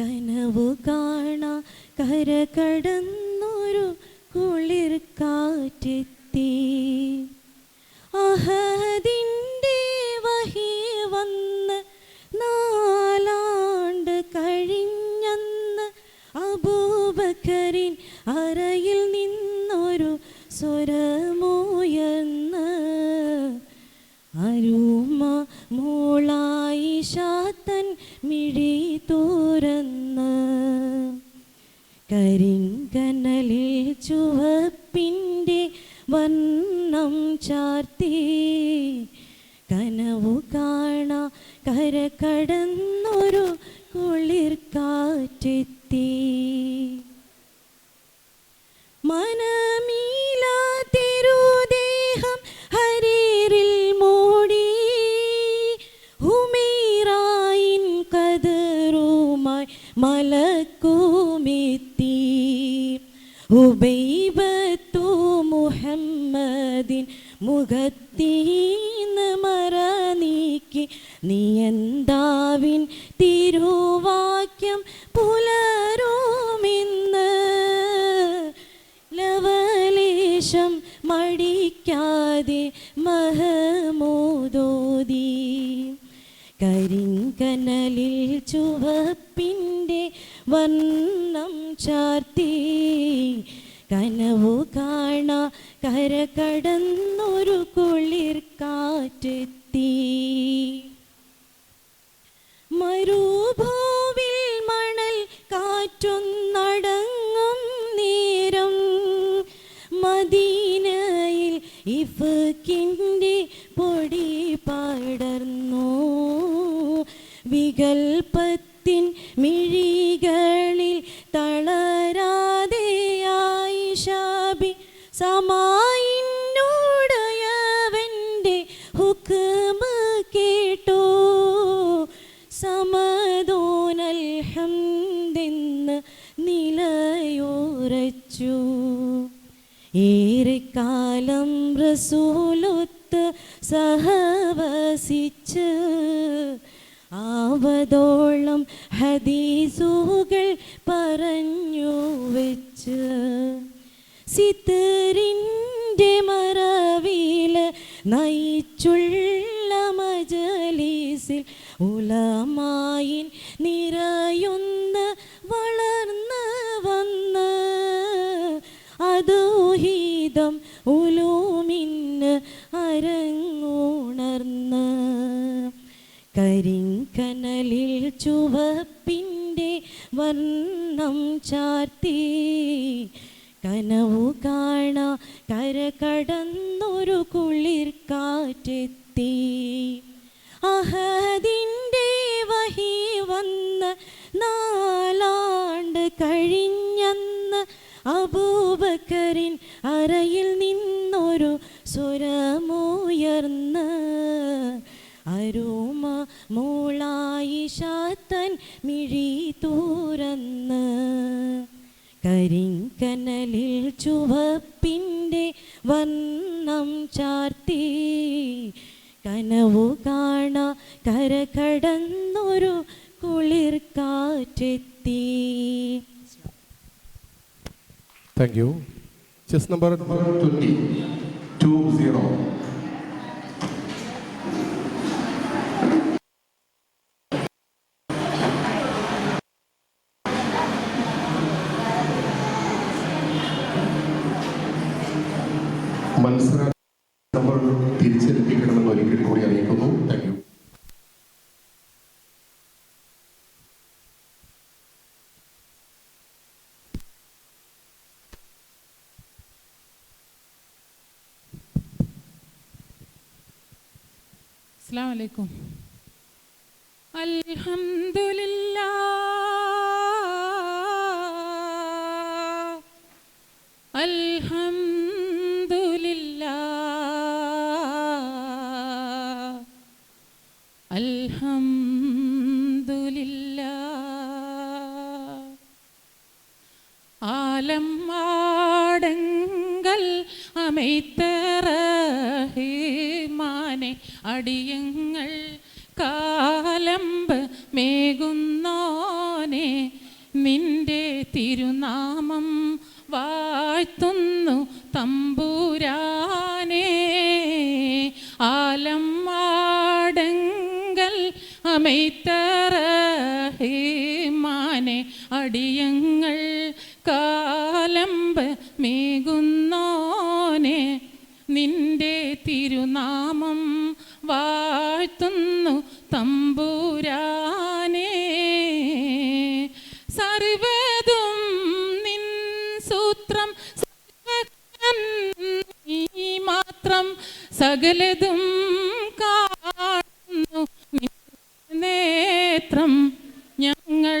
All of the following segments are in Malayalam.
കനവു കാണാ. കര കടന്നൊരു കുളിർ കാറ്റെത്തി. അഹദിന്റെ വഹി വന്ന് നാലാണ്ട് കഴിഞ്ഞന്ന് അബൂബക്കറിൻ അറയിൽ നിന്നൊരു സ്വരമുയർന്ന് ചുവപ്പിന്റെ വർണം ചാർത്തി കനവു കാണാ കര കടന്നൊരു കുളിർ നീക്കി നീയന്താവിൻ തിരുവാക്യം പുലരോമിന്ന് ലവലേശം മടിക്കാതെ മഹമോദോദി. കരിങ്കനലിൽ ചുവപ്പിന്റെ വർണം ചാർത്തി കനവു കാണ കര കടന്നൊരു കുളിർ കാറ്റെത്തി മരുഭൂവിൽ മണൽ കാറ്റൊന്നടങ്ങും നേരം. മദീനയിൽ ഇഫക്കിന്റെ പൊടി പടർന്നു. വികൽപ്പത്തിൻ മിഴികളിൽ തളരാതെ ആയിഷാബി സമായിന്നോടയവന്റെ ഏറെക്കാലം റസൂലൊത്ത് സഹവസിച്ച് ആവതോളം ഹദീസുകൾ പറഞ്ഞു വെച്ച് സിത്തറിന്റെ മറവിൽ നയിച്ചുള്ള മജലീസിൽ ഉലമായിൻ കരിങ്കനലിൽ ചുവപ്പിന്റെ വർണം ചാർത്തി. കനവു കാണ കര കടന്നൊരു കുളിർ കാറ്റെത്തി. അഹദിന്റെ വഹി വന്ന് നാലാണ്ട് കഴിഞ്ഞെന്ന് അബൂബക്കറിൻ അറയിൽ നിന്നൊരു സ്വരമുയർന്ന് അരുമ മോളായി ശാത്തൻ മിഴി തുറന്ന് കരിങ്കനലിൽ ചുവപ്പിന്റെ വർണം ചാർത്തി. കനവു കാണ കര കടന്നൊരു കുളിർ കാറ്റെത്തി. Thank you chess number twenty two zero മത്സര അറിയിക്കുന്നു. അസ്സാം വലൈക്കും അൽഹംദുലില്ലാ അൽഹംദുലില്ലാഹ് ആലം ആടങ്കൽ അമൈത്തറഹിമാനെ അടിയങ്ങൾ കാലമ്പ് മേകുന്നോനെ നിന്റെ തിരുനാമം വാഴ്ത്തുന്നു തമ്പൂ അടിയങ്ങൾ കാലമ്പ മേകുന്നോനെ നിന്റെ തിരുനാമം വാഴ്ത്തുന്നു തമ്പൂരാനെ. സർവതും നിൻ സൂത്രം നീ മാത്രം സകലതും കാണുന്നു. നേത്രം ഞങ്ങൾ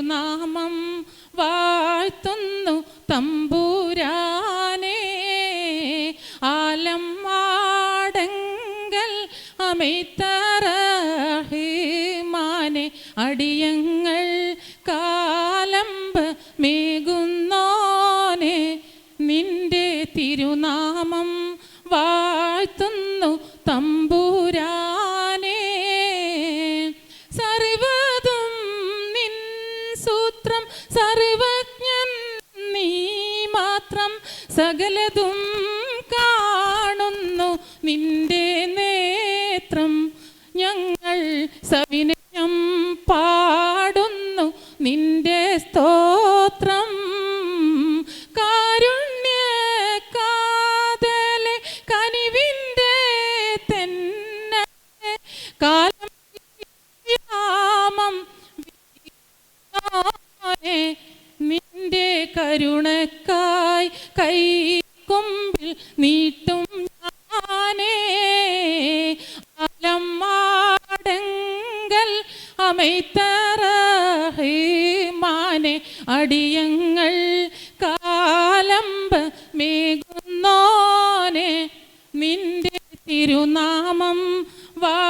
തിരുനാമം വാഴ്ത്തുന്നു തമ്പൂരാനെ. ആലം മാടങ്കൽ അമിത്തറഹിമാനെ അടിയങ്ങൾ സകലതും കാണുന്നു നിന്റെ നേത്രം. ഞങ്ങൾ സവിനയം പാടുന്നു നിന്റെ സ്തോത്രം. കരുണക്കായി കൊമ്പിൽ നീട്ടും ഞാനേ. അലമാടങ്കൽ അമൈത്തറഹിമാനെ അടിയങ്ങൾ കാലമ്പ് മേകുന്നോനെ. നിന്റെ തിരുനാമം വാ